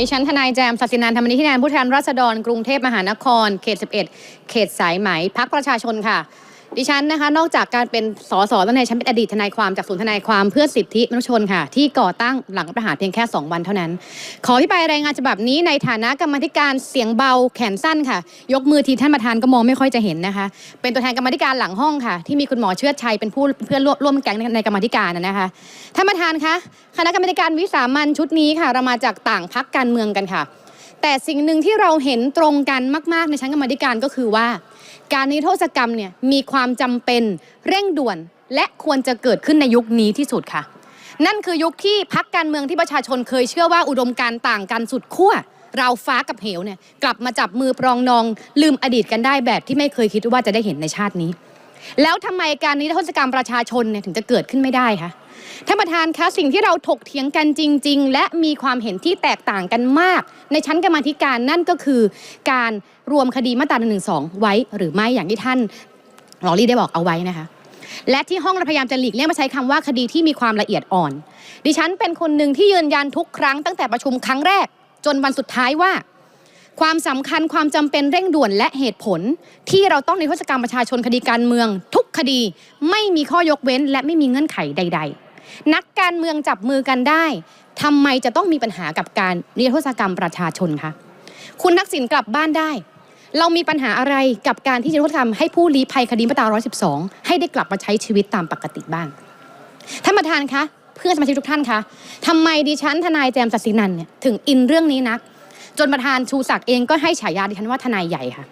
ดิฉันทนายแจมศักดิ์สินันธรรมนิธินานผู้แทนราษฎรกรุงเทพมหานคร เขต 11 เขตสายไหมพักประชาชนค่ะ ดิฉันนะคะ นอกจากการเป็นสสแล้วเนี่ฉันเป็นอดีตทนายความจากศูนย์ทนายความเพื่อสิทธิมนุษยชนค่ะ ที่ก่อตั้งหลังประหารเพียงแค่ 2 วันเท่านั้น ขอพิปรายรายงานฉบับนี้ในฐานะกรรมธิการเสียงเบาแขนสั้นค่ะ ยกมือทีท่านประธานก็มองไม่ค่อยจะเห็นนะคะ เป็นตัวแทนกรรมธิการหลังห้องค่ะ ที่มีคุณหมอเชิดชัยเป็นผู้เพื่อนร่วมร่วมแก๊งในกรรมธิการนะคะท่านประธานคะคณะกรรมธิการวิสามันชุดนี้ค่ะ เรามาจากต่างพักการเมืองกันค่ะ แต่สิ่งหนึ่งที่เราเห็นตรงกันมาก ๆ ในชั้นกรรมธิการก็คือว่า การนิรโทษกรรมเนี่ยมีความจำเป็นเร่งด่วน และควรจะเกิดขึ้นในยุคนี้ที่สุดค่ะ นั่นคือยุคที่พักการเมืองที่ประชาชนเคยเชื่อว่าอุดมการต่างกันสุดขั้วเราฟ้ากับเหวเนี่ยกลับมาจับมือปรองนอง ลืมอดีตกันได้แบบที่ไม่เคยคิดว่าจะได้เห็นในชาตินี้ แล้วทำไมการนิรโทษกรรมประชาชนเนี่ยถึงจะเกิดขึ้นไม่ได้คะท่านประธานคะสิ่งที่เราถกเถียงกันจริง ๆ และมีความเห็นที่แตกต่างกันมาก ในชั้นกรรมธิการนั่นก็คือการ รวมคดีมาตรา1นึไว้หรือไม่อย่างที่ท่านรอรี่ได้บอกเอาไว้นะคะ และที่ห้องเราพยายามจะหลีกเลี่ยงมาใช้คำว่าคดีที่มีความละเอียดอ่อน ดิฉันเป็นคนหนึ่งที่ยืนยันทุกครั้งตั้งแต่ประชุมครั้งแรก จนวันสุดท้ายว่า ความสำคัญความจำเป็นเร่งด่วนและเหตุผล ที่เราต้องในทศกรรมประชาชนคดีการเมือง ทุกคดีไม่มีข้อยกเว้น และไม่มีเงื่อนไขใด ๆ นักการเมืองจับมือกันได้ทำไมจะต้องมีปัญหากับการนิรโทษกรรมประชาชนคะ คุณทักษิณกลับบ้านได้ เรามีปัญหาอะไรกับการที่จะนิรโทษกรรมให้ผู้ลี้ภัยคดีมาตรา 112 ให้ได้กลับมาใช้ชีวิตตามปกติบ้างท่านประธานคะเพื่อนสมาชิกทุกท่านคะทำไมดิฉันทนายแจมศักดิ์ศรีนันเนี่ยถึงอินเรื่องนี้นัก จนประธานชูศักดิ์เองก็ให้ฉายาดิฉันว่าทนายใหญ่ค่ะ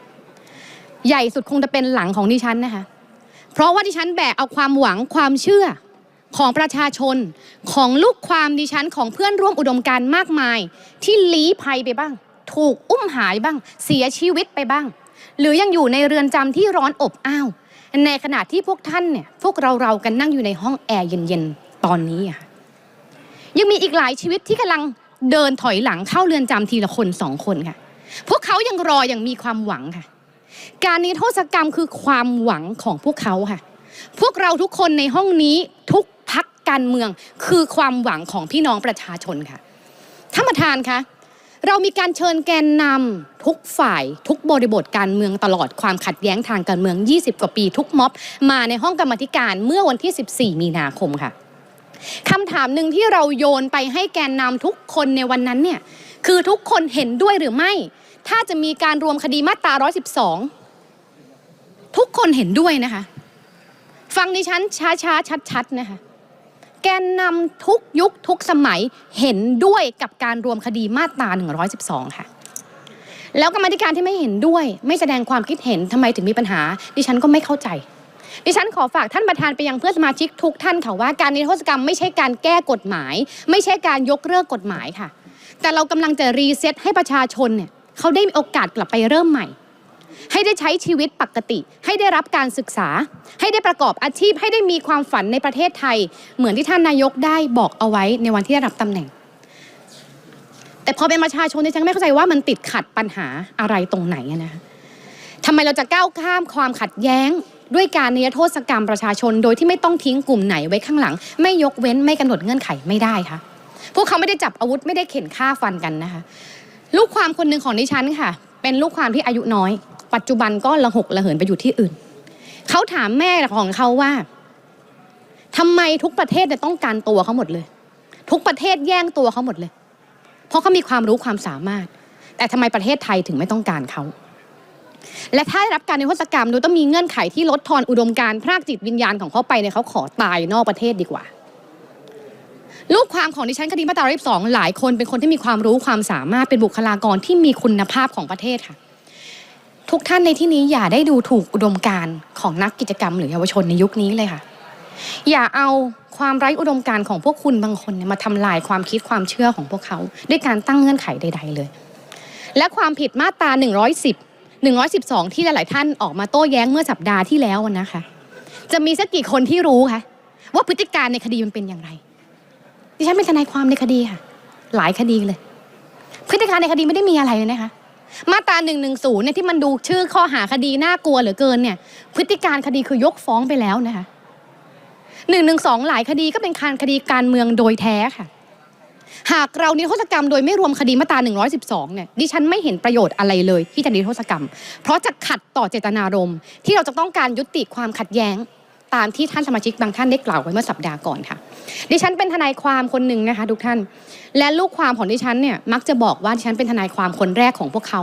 ใหญ่สุดคงจะเป็นหลังของดิฉันนะคะ เพราะว่าดิฉันแบกเอาความหวังความเชื่อของประชาชนของลูกความดิฉันของเพื่อนร่วมอุดมการณ์มากมาย ที่ลี้ภัยไปบ้าง ถูกอุ้มหายบ้าง เสียชีวิตไปบ้าง หรือยังอยู่ในเรือนจำที่ร้อนอบอ้าว ในขณะที่พวกท่านเนี่ยพวกเราเรากันนั่งอยู่ในห้องแอร์เย็นๆ ตอนนี้อะค่ะยังมีอีกหลายชีวิตที่กำลังเดินถอยหลังเข้าเรือนจำทีละคนสองคนค่ะ พวกเขายังรออย่างมีความหวังค่ะ การนิรโทษกรรมคือความหวังของพวกเขาค่ะ พวกเราทุกคนในห้องนี้ทุกพักการเมืองคือความหวังของพี่น้องประชาชนค่ะท่านประธานคะ เรามีการเชิญแกนนำทุกฝ่ายทุกบริบทการเมืองตลอดความขัดแย้งทางการเมือง 20 กว่าปีทุกม็อบ มาในห้องกรรมธิการเมื่อวันที่ 14 มีนาคมค่ะคำถามหนึ่งที่เราโยนไปให้แกนนำทุกคนในวันนั้นเนี่ยคือทุกคนเห็นด้วยหรือไม่ ถ้าจะมีการรวมคดีมาตรา 112 ทุกคนเห็นด้วยนะคะ ฟังดิฉันช้าๆ ชัดๆ นะคะ แกนนำทุกยุคทุกสมัยเห็นด้วยกับการรวมคดีมาตรา 112 ค่ะ แล้วกรรมธิการที่ไม่เห็นด้วย ไม่แสดงความคิดเห็นทำไมถึงมีปัญหา ดิฉันก็ไม่เข้าใจ ดิฉันขอฝากท่านประธานไปยังเพื่อนสมาชิกทุกท่านค่ะว่าการนิรโทษกรรมไม่ใช่การแก้กฎหมาย ไม่ใช่การยกเลิกกฎหมายค่ะ แต่เรากำลังจะรีเซ็ตให้ประชาชนเนี่ยเขาได้มีโอกาสกลับไปเริ่มใหม่ ให้ได้ใช้ชีวิตปกติ ให้ได้รับการศึกษา ให้ได้ประกอบอาชีพ ให้ได้มีความฝันในประเทศไทย เหมือนที่ท่านนายกได้บอกเอาไว้ในวันที่ได้รับตำแหน่ง แต่พอเป็นประชาชนดิฉันไม่เข้าใจว่ามันติดขัดปัญหาอะไรตรงไหนนะคะทำไมเราจะก้าวข้ามความขัดแย้งด้วยการนิรโทษกรรมประชาชน โดยที่ไม่ต้องทิ้งกลุ่มไหนไว้ข้างหลัง ไม่ยกเว้นไม่กำหนดเงื่อนไขไม่ได้คะพวกเขาไม่ได้จับอาวุธไม่ได้เข็นฆ่าฟันกันนะคะ ลูกความคนหนึ่งของดิฉันค่ะ เป็นลูกความที่อายุน้อย ปัจจุบันก็ระหกระเหินไปอยู่ที่อื่น เขาถามแม่ของเขาว่าทำไมทุกประเทศต้องการตัวเขาหมดเลย ทุกประเทศแย่งตัวเขาหมดเลย เพราะเขามีความรู้ความสามารถ แต่ทำไมประเทศไทยถึงไม่ต้องการเขาและถ้าได้รับการนิรโทษกรรมดยต้องมีเงื่อนไขที่ลดทอนอุดมการณ์พรากจิตวิญญาณของเขาไปเนี่ยเขาขอตายนอกประเทศดีกว่า ลูกความของดิฉันคดีมาตรา112หลายคนเป็นคนที่มีความรู้ความสามารถเป็นบุคลากรที่มีคุณภาพของประเทศค่ะ ทุกท่านในที่นี้อย่าได้ดูถูกอุดมการณ์ของนักกิจกรรม หรือเยาวชนในยุคนี้เลยค่ะ อย่าเอาความไร้อุดมการณ์ของพวกคุณบางคนมาทำลายความคิดความเชื่อของพวกเขา ด้วยการตั้งเงื่อนไขใด ๆ เลย และความผิดมาตรา 110 112 ที่หลาย ๆ ท่านออกมาโต้แย้งเมื่อสัปดาห์ที่แล้วนะคะ จะมีสักกี่คนที่รู้คะว่าพฤติการในคดีมันเป็นอย่างไรดิฉันเป็นทนายความในคดีค่ะ หลายคดีเลย พฤติการในคดีไม่ได้มีอะไรเลยนะคะ มาตรา1นึเนี่ยที่มันดูชื่อข้อหาคดีน่ากลัวเหลือเกินเนี่ย พฤติการคดีคือยกฟ้องไปแล้วนะคะ1นึหลายคดีก็เป็นการคดีการเมืองโดยแท้ค่ะ หากเรานิรโทษกรรมโดยไม่รวมคดีมาตรา112 เนี่ย ดิฉันไม่เห็นประโยชน์อะไรเลยที่จะนิรโทษกรรม เพราะจะขัดต่อเจตนารมณ์ที่เราจะต้องการยุติความขัดแย้ง ตามที่ท่านสมาชิกบางท่านได้กล่าวไว้เมื่อสัปดาห์ก่อนค่ะ ดิฉันเป็นทนายความคนหนึ่งนะคะ ทุกท่าน และลูกความของดิฉันเนี่ยมักจะบอกว่าดิฉันเป็นทนายความคนแรกของพวกเขา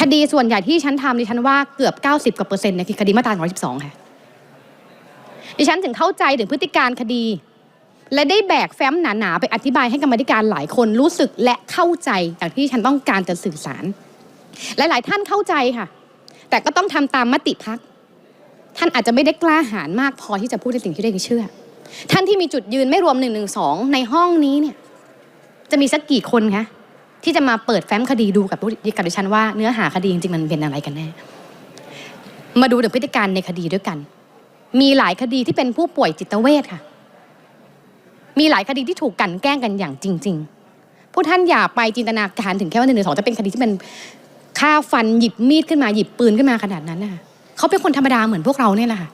คดีส่วนใหญ่ที่ดิฉันทำดิฉันว่าเกือบ 90กว่าเปอร์เซ็นต์เนี่ยคือคดีมาตรา112ค่ะ ดิฉันถึงเข้าใจถึงพฤติการคดี และได้แบกแฟ้มหนาๆไปอธิบายให้กรรมธิการหลายคนรู้สึกและเข้าใจอย่างที่ฉันต้องการจะสื่อสาร หลายๆท่านเข้าใจค่ะ แต่ก็ต้องทำตามมติพัก ท่านอาจจะไม่ได้กล้าหาญมากพอที่จะพูดในสิ่งที่ตัวเองเชื่อ ท่านที่มีจุดยืนไม่รวมหนึ่งหนึ่งสองในห้องนี้เนี่ยจะมีสักกี่คนคะที่จะมาเปิดแฟ้มคดีดูกับกับดิฉันว่าเนื้อหาคดีจริงๆมันเป็นอะไรกันแน่ มาดูถึงพฤติการในคดีด้วยกัน มีหลายคดีที่เป็นผู้ป่วยจิตเวชค่ะ มีหลายคดีที่ถูกกันแกล้งกันอย่างจริง ๆ ผู้ท่านอย่าไปจินตนาการถึงแค่ว่าหนึ่งหนึ่งสองจะเป็นคดีที่เป็นฆ่าฟันหยิบมีดขึ้นมาหยิบปืนขึ้นมาขนาดนั้นนะคะ เขาเป็นคนธรรมดาเหมือนพวกเราเนี่ยแหละค่ะ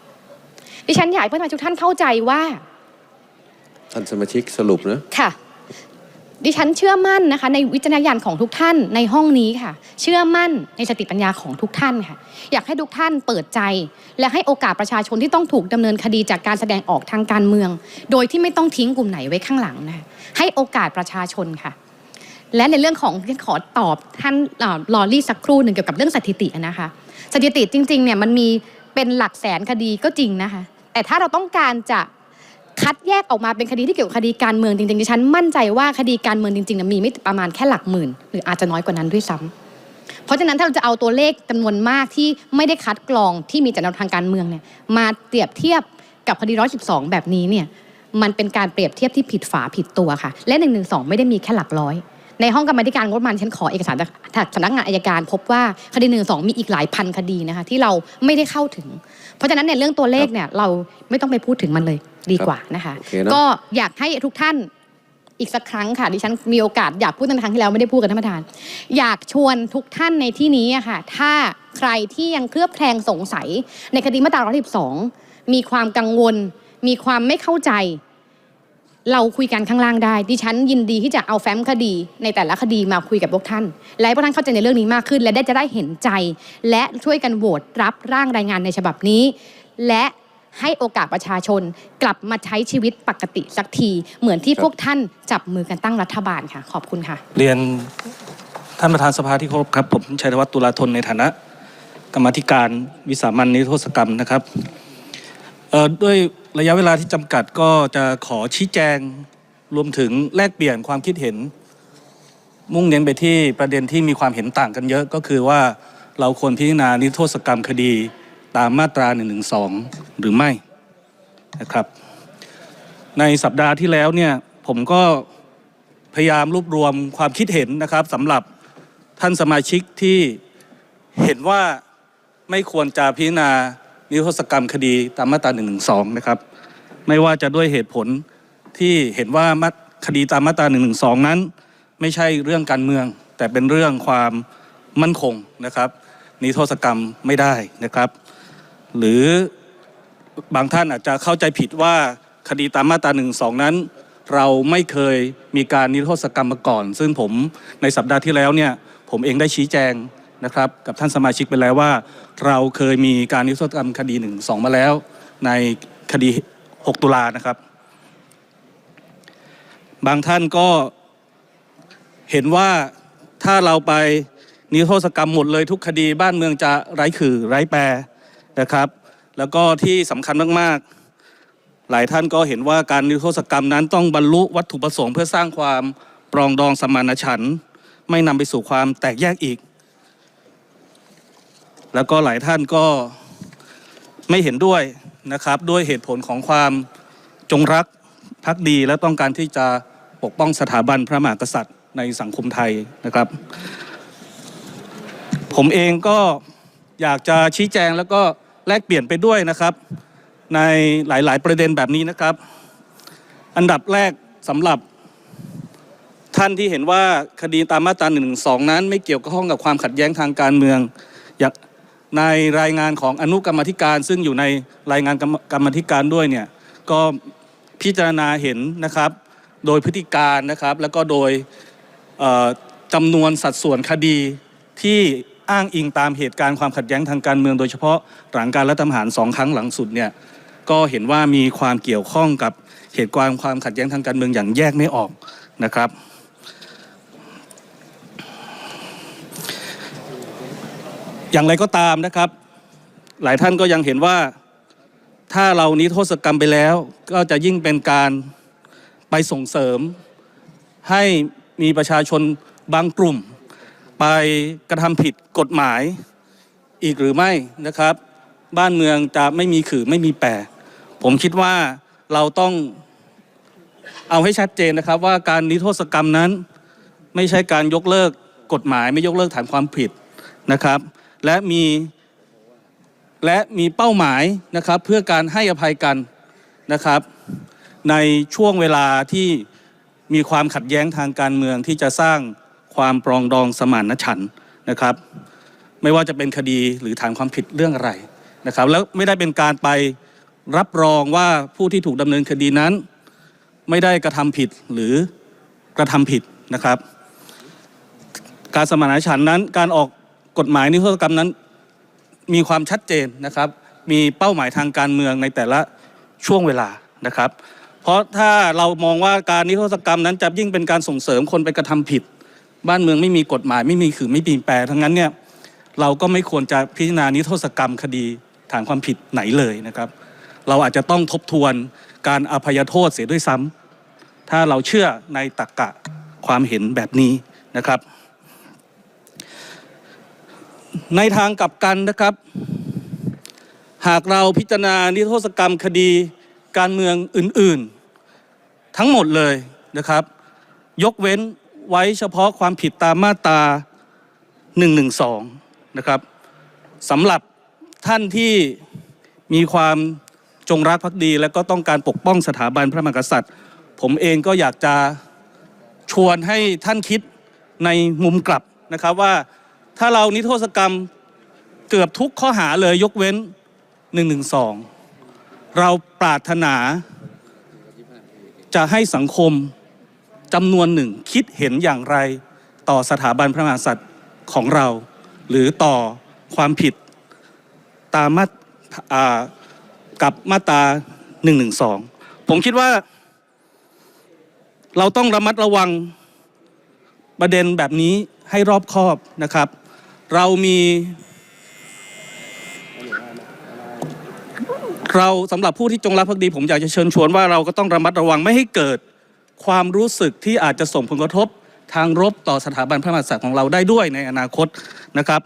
ดิฉันอยากให้เพื่อนๆทุกท่านเข้าใจว่า ท่านสมาชิกสรุปนะ ค่ะ ดิฉันเชื่อมั่นนะคะ ในวิจารณญาณของทุกท่านในห้องนี้ค่ะ เชื่อมั่นในสติปัญญาของทุกท่านค่ะ อยากให้ทุกท่านเปิดใจ และให้โอกาสประชาชนที่ต้องถูกดำเนินคดีจากการแสดงออกทางการเมือง โดยที่ไม่ต้องทิ้งกลุ่มไหนไว้ข้างหลังนะคะให้โอกาสประชาชนค่ะ และในเรื่องของขอตอบท่านเอ่อลอรี่สักครู่หนึ่งเกี่ยวกับเรื่องสถิตินะคะ สถิติจริงๆเนี่ยมันมีเป็นหลักแสนคดีก็จริงนะคะ แต่ถ้าเราต้องการจะคัดแยกออกมาเป็นคดีที่เกี่ยวกับคดีการเมืองจริงๆดิฉันมั่นใจว่าคดีการเมืองจริงๆนะมีไม่ประมาณแค่หลักหมื่น หรืออาจจะน้อยกว่านั้นด้วยซ้ำเพราะฉะนั้นถ้าเราจะเอาตัวเลขจำนวนมากที่ไม่ได้คัดกรองที่มีแต่แนวทางการเมืองเนี่ยมาเปรียบเทียบกับคดี112แบบนี้เนี่ยมันเป็นการเปรียบเทียบที่ผิดฝาผิดตัวค่ะ และ1นึไม่ได้มีแค่หลักร้อย ในห้องกรรมาธิการงบประมาณฉันขอเอกสารจากสำนักงานอายการ พบว่าคดีหนึ่งสองมีอีกหลายพันคดีนะคะที่เราไม่ได้เข้าถึง เพราะฉะนั้นในเรื่องตัวเลขเนี่ยเราไม่ต้องไปพูดถึงมันเลยดีกว่านะคะโอเคนะก็อยากให้ทุกท่านอีกสักครั้งค่ะดิฉันมีโอกาสอยากพูดตั้งแต่ครั้งที่แล้วไม่ได้พูดกับท่านประธาน อยากชวนทุกท่านในที่นี้อะค่ะ ถ้าใครที่ยังเคลือบแคลงสงสัย ในคดีมาตรา112 มีความกังวล มีความไม่เข้าใจ เราคุยกันข้างล่างได้ ดิฉันยินดีที่จะเอาแฟ้มคดีในแต่ละคดีมาคุยกับพวกท่าน และให้พวกท่านเข้าใจในเรื่องนี้มากขึ้น และได้จะได้เห็นใจ และช่วยกันโหวตรับร่างรายงานในฉบับนี้ และให้โอกาสประชาชนกลับมาใช้ชีวิตปกติสักที เหมือนที่พวกท่านจับมือกันตั้งรัฐบาลค่ะ ขอบคุณค่ะ เรียนท่านประธานสภาที่เคารพครับ ผมชัยธวัฒน์ตุลาธนในฐานะ กรรมธิการวิสามันนิรโทษกรรมนะครับ ด้วยระยะเวลาที่จำกัดก็จะขอชี้แจงรวมถึงแลกเปลี่ยนความคิดเห็น มุ่งเน้นไปที่ประเด็นที่มีความเห็นต่างกันเยอะก็คือว่าเราควรพิจารณานิรโทษกรรมคดีตามมาตรา1นึหรือไม่นะครับ ในสัปดาห์ที่แล้วเนี่ยผมก็พยายามรวบรวมความคิดเห็นนะครับสำหรับท่านสมาชิกที่เห็นว่าไม่ควรจะพิจารณา นิรโทษกรรมคดีตามมาตรา1นึนะครับ ไม่ว่าจะด้วยเหตุผลที่เห็นว่าคดีตามมาตรา1นึนั้น ไม่ใช่เรื่องการเมือง แต่เป็นเรื่องความมั่นคงนะครับนิรโทษกรรมไม่ได้นะครับ หรือบางท่านอาจจะเข้าใจผิดว่าคดีตามมาตรา1นึนั้น เราไม่เคยมีการนิรโทษกรรมมาก่อน ซึ่งผมในสัปดาห์ที่แล้วเนี่ยผมเองได้ชี้แจง นะครับกับท่านสมาชิกไปแล้วว่า เราเคยมีการนิรโทษกรรมคดี1นึมาแล้ว ในคดี 6 ตุลานะครับ บางท่านก็เห็นว่าถ้าเราไปนิรโทษกรรมหมดเลยทุกคดีบ้านเมืองจะไร้ขื่อไร้แปรนะครับ แล้วก็ที่สำคัญมากๆ หลายท่านก็เห็นว่าการนิรโทษกรรมนั้นต้องบรรลุวัตถุประสงค์เพื่อสร้างความปรองดองสมานฉันท์ไม่นำไปสู่ความแตกแยกอีก แล้วก็หลายท่านก็ไม่เห็นด้วยนะครับ ด้วยเหตุผลของความจงรักภักดีและต้องการที่จะปกป้องสถาบันพระมหากษัตริย์ในสังคมไทยนะครับ ผมเองก็อยากจะชี้แจงแล้วก็แลกเปลี่ยนไปด้วยนะครับ ในหลาย ๆ ประเด็นแบบนี้นะครับ อันดับแรกสำหรับท่านที่เห็นว่าคดีตามมาตรา1นึนั้น ไม่เกี่ยวข้องกับความขัดแย้งทางการเมือง อยาก ในรายงานของอนุกรรมธิการ ซึ่งอยู่ในรายงานกรรมธิการด้วยเนี่ยก็พิจารณาเห็นนะครับ โดยพฤติการนะครับ แล้วก็โดยจำนวนสัดส่วนคดีที่อ้างอิงตามเหตุการณ์ความขัดแย้งทางการเมือง โดยเฉพาะหลังการรัฐประหารสองครั้งหลังสุดเนี่ยก็เห็นว่ามีความเกี่ยวข้องกับเหตุการณ์ความขัดแย้งทางการเมืองอย่างแยกไม่ออกนะครับ อย่างไรก็ตามนะครับ หลายท่านก็ยังเห็นว่าถ้าเรานิรโทษกรรมไปแล้ว ก็จะยิ่งเป็นการไปส่งเสริม ให้มีประชาชนบางกลุ่ม ไปกระทำผิดกฎหมายอีกหรือไม่นะครับ บ้านเมืองจะไม่มีขื่อไม่มีแปรผมคิดว่าเราต้องเอาให้ชัดเจนนะครับ ว่าการนิโทษกรรมนั้น ไม่ใช่การยกเลิกกฎหมาย ไม่ยกเลิกฐานความผิดนะครับ และมีและมีเป้าหมายนะครับเพื่อการให้อภัยกันนะครับ ในช่วงเวลาที่มีความขัดแย้งทางการเมืองที่จะสร้างความปรองดองสมานฉันท์นะครับ ไม่ว่าจะเป็นคดีหรือฐานความผิดเรื่องอะไรนะครับ แล้วไม่ได้เป็นการไปรับรองว่าผู้ที่ถูกดำเนินคดีนั้น ไม่ได้กระทำผิดหรือกระทำผิดนะครับ การสมานฉันท์นั้นการออก กฎหมายนิรโทษกรรมนั้น มีความชัดเจนนะครับ มีเป้าหมายทางการเมืองในแต่ละช่วงเวลานะครับ เพราะถ้าเรามองว่าการนิรโทษกรรมนั้นจะยิ่งเป็นการส่งเสริมคนไปกระทำผิด บ้านเมืองไม่มีกฎหมาย ไม่มีขือไม่ปีนแปรทั้งนั้นเนี่ยเราก็ไม่ควรจะพิจารณานิรโทษกรรมคดีฐานความผิดไหนเลยนะครับ เราอาจจะต้องทบทวนการอภัยโทษเสียด้วยซ้ำถ้าเราเชื่อในตรรกะความเห็นแบบนี้นะครับ ในทางกลับกันนะครับ หากเราพิจารณานิรโทษกรรมคดีการเมืองอื่นๆ ทั้งหมดเลยนะครับ ยกเว้นไว้เฉพาะความผิดตามมาตรา 112 นะครับสำหรับท่านที่มีความจงรักภักดี และก็ต้องการปกป้องสถาบันพระมหากษัตริย์ ผมเองก็อยากจะชวนให้ท่านคิดในมุมกลับนะครับว่า ถ้าเรานิโทษกรรมเกือบทุกข้อหาเลยยกเว้น 112 เราปรารถนาจะให้สังคมจำนวนหนึ่งคิดเห็นอย่างไรต่อสถาบันพระมหากษัตริย์ของเรา หรือต่อความผิดตามมาอ่ากับมาตรา112 ผมคิดว่า เราต้องระมัดระวังประเด็นแบบนี้ให้รอบคอบนะครับ เรามีเราสำหรับผู้ที่จงรักภักดี ผมอยากจะเชิญชวนว่าเราก็ต้องระมัดระวังไม่ให้เกิดความรู้สึกที่อาจจะส่งผลกระทบทางรบต่อสถาบันพระมหากษัตริย์ของเราได้ด้วยในอนาคตนะครับ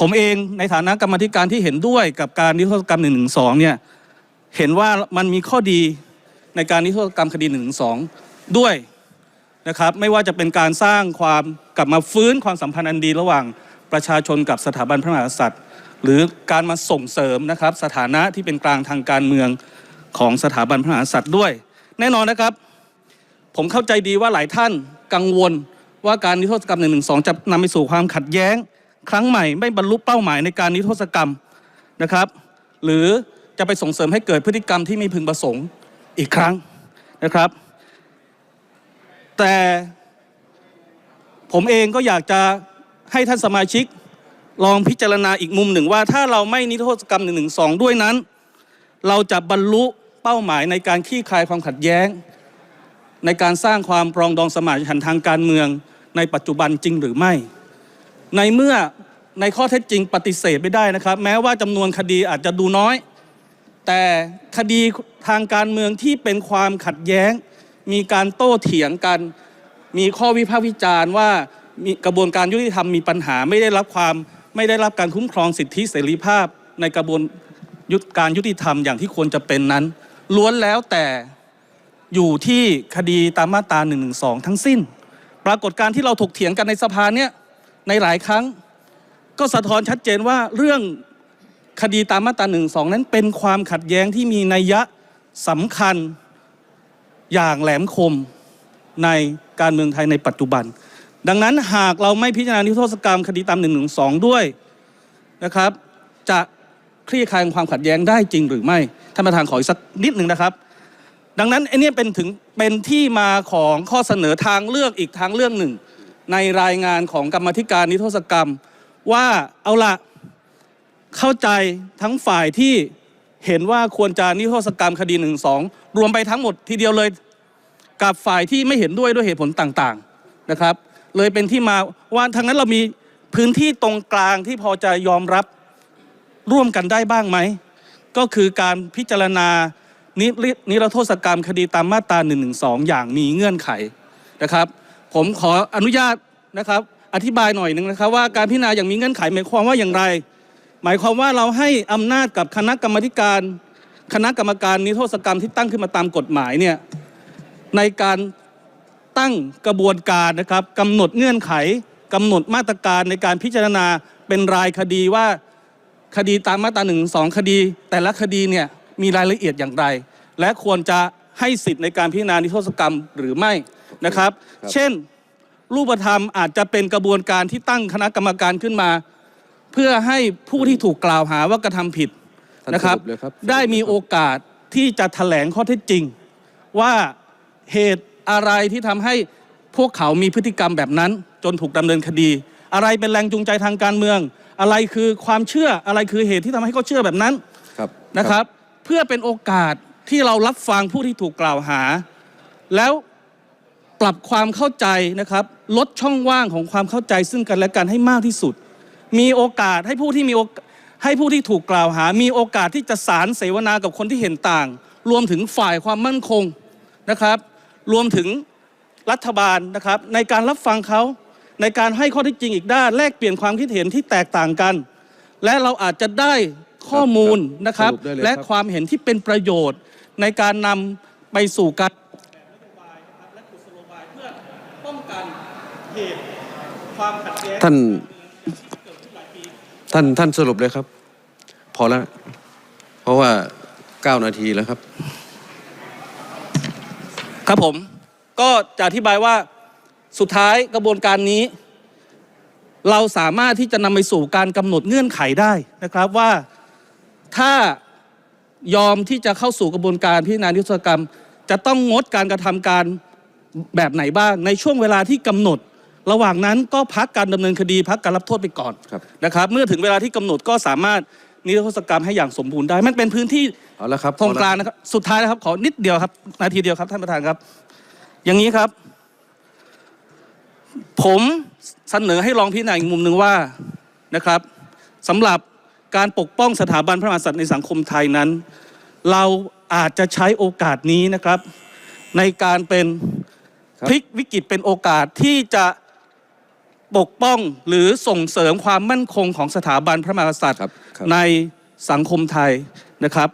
ผมเองในฐานะกรรมธิการที่เห็นด้วยกับการนิรโทษกรรม112เนี่ยเห็นว่ามันมีข้อดีในการนิรโทษกรรมคดี112ด้วย นะครับไม่ว่าจะเป็นการสร้างความกลับมาฟื้นความสัมพันธ์อันดีระหว่างประชาชนกับสถาบันพระมหากษัตริย์ หรือการมาส่งเสริมนะครับสถานะที่เป็นกลางทางการเมืองของสถาบันพระมหากษัตริย์ด้วย แน่นอนนะครับ ผมเข้าใจดีว่าหลายท่านกังวลว่าการนิรโทษกรรม 112 จะนำไปสู่ความขัดแย้ง ครั้งใหม่ไม่บรรลุเป้าหมายในการนิรโทษกรรมนะครับ หรือจะไปส่งเสริมให้เกิดพฤติกรรมที่ไม่พึงประสงค์อีกครั้งนะครับ แต่ผมเองก็อยากจะให้ท่านสมาชิกลองพิจารณาอีกมุมหนึ่งว่า ถ้าเราไม่นิรโทษกรรม112ด้วยนั้น เราจะบรรลุเป้าหมายในการคลี่คายความขัดแย้ง ในการสร้างความปรองดองสมานฉันท์ทางการเมือง ในปัจจุบันจริงหรือไม่ ในเมื่อในข้อเท็จจริงปฏิเสธไม่ได้นะครับ แม้ว่าจำนวนคดีอาจจะดูน้อย แต่คดีทางการเมืองที่เป็นความขัดแย้ง มีการโต้เถียงกัน มีข้อวิพากษ์วิจารณ์ว่ามีกระบวนการยุติธรรมมีปัญหาไม่ได้รับความไม่ได้รับการคุ้มครองสิทธิเสรีภาพ ในกระบวนยุติการยุติธรรมอย่างที่ควรจะเป็นนั้น ล้วนแล้วแต่อยู่ที่คดีตามมาตรา1นึทั้งสิ้น ปรากฏการที่เราถกเถียงกันในสภาเนี่ยในหลายครั้ง ก็สะท้อนชัดเจนว่าเรื่องคดีตามมาตรา1นึนั้นเป็นความขัดแย้งที่มีนัยยะสำคัญ อย่างแหลมคมในการเมืองไทยในปัจจุบัน ดังนั้นหากเราไม่พิจารณานิรโทษกรรมคดีตาม1นึด้วยนะครับ จะคลี่คลายความขัดแย้งได้จริงหรือไม่ท่านประธานขออีกสักนิดหนึ่งนะครับ ดังนั้นไอ้เนี่ยเป็นถึงเป็นที่มาของข้อเสนอทางเลือกอีกทางเลือกหนึ่ง ในรายงานของกรรมธิการนิรโทษกรรม ว่าเอาละเข้าใจทั้งฝ่ายที่ เห็นว่าควรจะนิรโทษกรรมคดีหนึ่งสองรวมไปทั้งหมดทีเดียวเลย กับฝ่ายที่ไม่เห็นด้วยด้วยเหตุผลต่างๆนะครับ เลยเป็นที่มาว่าทางนั้นเรามีพื้นที่ตรงกลางที่พอจะยอมรับร่วมกันได้บ้างไหม ก็คือการพิจารณานิรินิรโทษกรรมคดีตามมาตรา1นึอย่างมีเงื่อนไขนะครับ ผมขออนุญาตนะครับอธิบายหน่อยหนึ่งนะครับว่าการพิจารณาอย่างมีเงื่อนไขหมายความว่าอย่างไร หมายความว่าเราให้อำนาจกับคณะกรรมการคณะกรรมการนิรโทษกรรมที่ตั้งขึ้นมาตามกฎหมายเนี่ยในการตั้งกระบวนการนะครับกำหนดเงื่อนไขกำหนดมาตรการในการพิจารณาเป็นรายคดีว่าคดีตามมาตราหนึ่งสองคดี แต่ละคดีเนี่ยมีรายละเอียดอย่างไร และควรจะให้สิทธิ์ในการพิจารณานิรโทษกรรมหรือไม่นะครับครับเช่น รูปธรรมอาจจะเป็นกระบวนการที่ตั้งคณะกรรมการขึ้นมา เพื่อให้ผู้ที่ถูกกล่าวหาว่ากระทำผิดท่านนะครับสรุปเลยครับ ได้มีโอกาสที่จะแถลงข้อเท็จจริง ว่าเหตุอะไรที่ทำให้พวกเขามีพฤติกรรมแบบนั้น จนถูกดำเนินคดี อะไรเป็นแรงจูงใจทางการเมือง อะไรคือความเชื่ออะไรคือเหตุที่ทำให้เขาเชื่อแบบนั้น ครับ นะครับเพื่อเป็นโอกาสที่เรารับฟังผู้ที่ถูกกล่าวหา แล้วปรับความเข้าใจนะครับ ลดช่องว่างของความเข้าใจซึ่งกันและกันให้มากที่สุด มีโอกาสให้ผู้ที่มีโอกาสให้ผู้ที่ถูกกล่าวหา มีโอกาสที่จะสารเสวนากับคนที่เห็นต่าง รวมถึงฝ่ายความมั่นคงนะครับ รวมถึงรัฐบาลนะครับในการรับฟังเขาในการให้ข้อเท็จจริงอีกด้านแลกเปลี่ยนความคิดเห็นที่แตกต่างกัน และเราอาจจะได้ข้อมูลนะครับสรุปได้เลยและครับความเห็นที่เป็นประโยชน์ในการนำไปสู่การป้องกันเหตุความขัดแย้งท่าน ท่านท่านสรุปเลยครับ พอแล้ว เพราะว่าเก้านาทีแล้วครับ ครับผม ก็จะอธิบายว่าสุดท้ายกระบวนการนี้ เราสามารถที่จะนำไปสู่การกำหนดเงื่อนไขได้นะครับว่าถ้ายอมที่จะเข้าสู่กระบวนการพิจารณานิรโทษกรรม จะต้องงดการกระทำการแบบไหนบ้างในช่วงเวลาที่กำหนด ระหว่างนั้นก็พักการดำเนินคดีพักการรับโทษไปก่อนครับนะครับเมื่อถึงเวลาที่กำหนดก็สามารถนิรโทษกรรมให้อย่างสมบูรณ์ได้มันเป็นพื้นที่เอาละครับตรงกลางนะครับสุดท้ายนะครับขอนิดเดียวครับ นาทีเดียวครับท่านประธานครับ อย่างนี้ครับ ผมเสนอให้ลองพิจารณาอีกมุมหนึ่งว่านะครับสำหรับการปกป้องสถาบันพระมหากษัตริย์ในสังคมไทยนั้น เราอาจจะใช้โอกาสนี้นะครับ ในการเป็นครับพลิกวิกฤตเป็นโอกาสที่จะ ปกป้องหรือส่งเสริมความมั่นคงของสถาบันพระมหากษัตริย์ครับครับ ในสังคมไทยนะครับ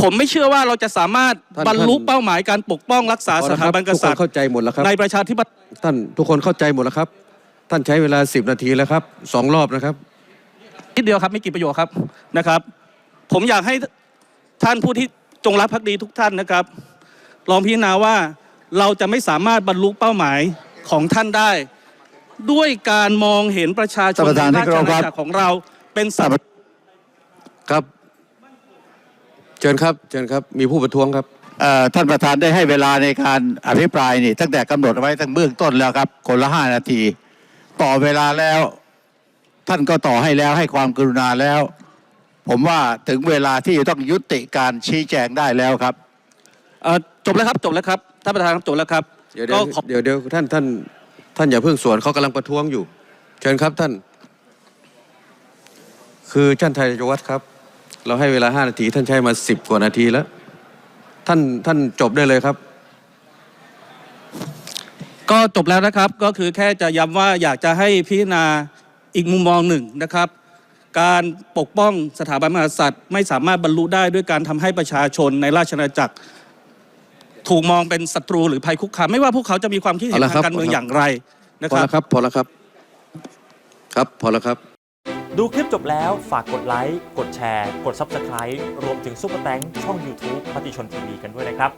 ผมไม่เชื่อว่าเราจะสามารถท่านบรรลุท่านเป้าหมายการปกป้องรักษาพอสแล้วคถารับบันกทุกคษัตนริย์เข้าใจหมดแล้วครับ ในประชาธิปไตย ท่านทุกคนเข้าใจหมดแล้วครับ ท่านใช้เวลาสิบนาทีแล้วครับสองรอบนะครับ นิดเดียวครับไม่กี่ประโยคครับนะครับ ผมอยากให้ท่านผู้ที่จงรักภักดีทุกท่านนะครับ ลองพิจารณาว่าเราจะไม่สามารถบรรลุเป้าหมายของท่านได้ ด้วยการมองเห็นประชาชนท่านประธานในราชที่เคารพอาครับณาจักรของเราเป็นสัตว์ครับ เชิญครับ เชิญครับ มีผู้ประท้วงครับเอ่อท่านประธานได้ให้เวลาในการอภิปรายนี่ ตั้งแต่กำหนดไว้ตั้งเบื้องต้นแล้วครับ คนละห้านาที ต่อเวลาแล้ว ท่านก็ต่อให้แล้วให้ความกรุณาแล้ว ผมว่าถึงเวลาที่จะต้องยุติการชี้แจงได้แล้วครับเอ่อจบแล้วครับจบแล้วครับท่านประธานครับจบแล้วครับเดี๋ยวเดี๋ก็ยวขอเดี๋ยวเดี๋ยวท่านท่าน ท่านอย่าเพิ่งสวนเขากำลังประท้วงอยู่ เชิญครับท่าน คือท่านไทยวัฒครับ เราให้เวลาห้านาที ท่านใช้มาสิบกว่านาทีแล้ว ท่านท่านจบได้เลยครับ ก็จบแล้วนะครับก็คือแค่จะย้ำว่าอยากจะให้พิจารณาอีกมุมมองหนึ่งนะครับ การปกป้องสถาบันพระมหากษัตริย์ ไม่สามารถบรรลุได้ด้วยการทำให้ประชาชนในราชอาณาจักร ถูกมองเป็นศัตรูหรือภัยคุกคามไม่ว่าพวกเขาจะมีความคิดเห็นเอาละทาครับงการเมืองเอาละอย่างไรนะพอครับ แล้วครับ พอแล้วครับ ครับ พอแล้วครับ ดูคลิปจบแล้วฝากกดไลค์ กดแชร์ กด Subscribe รวมถึงซุปเปอร์แตงช่อง YouTube มติชนทีวีกันด้วยนะครับ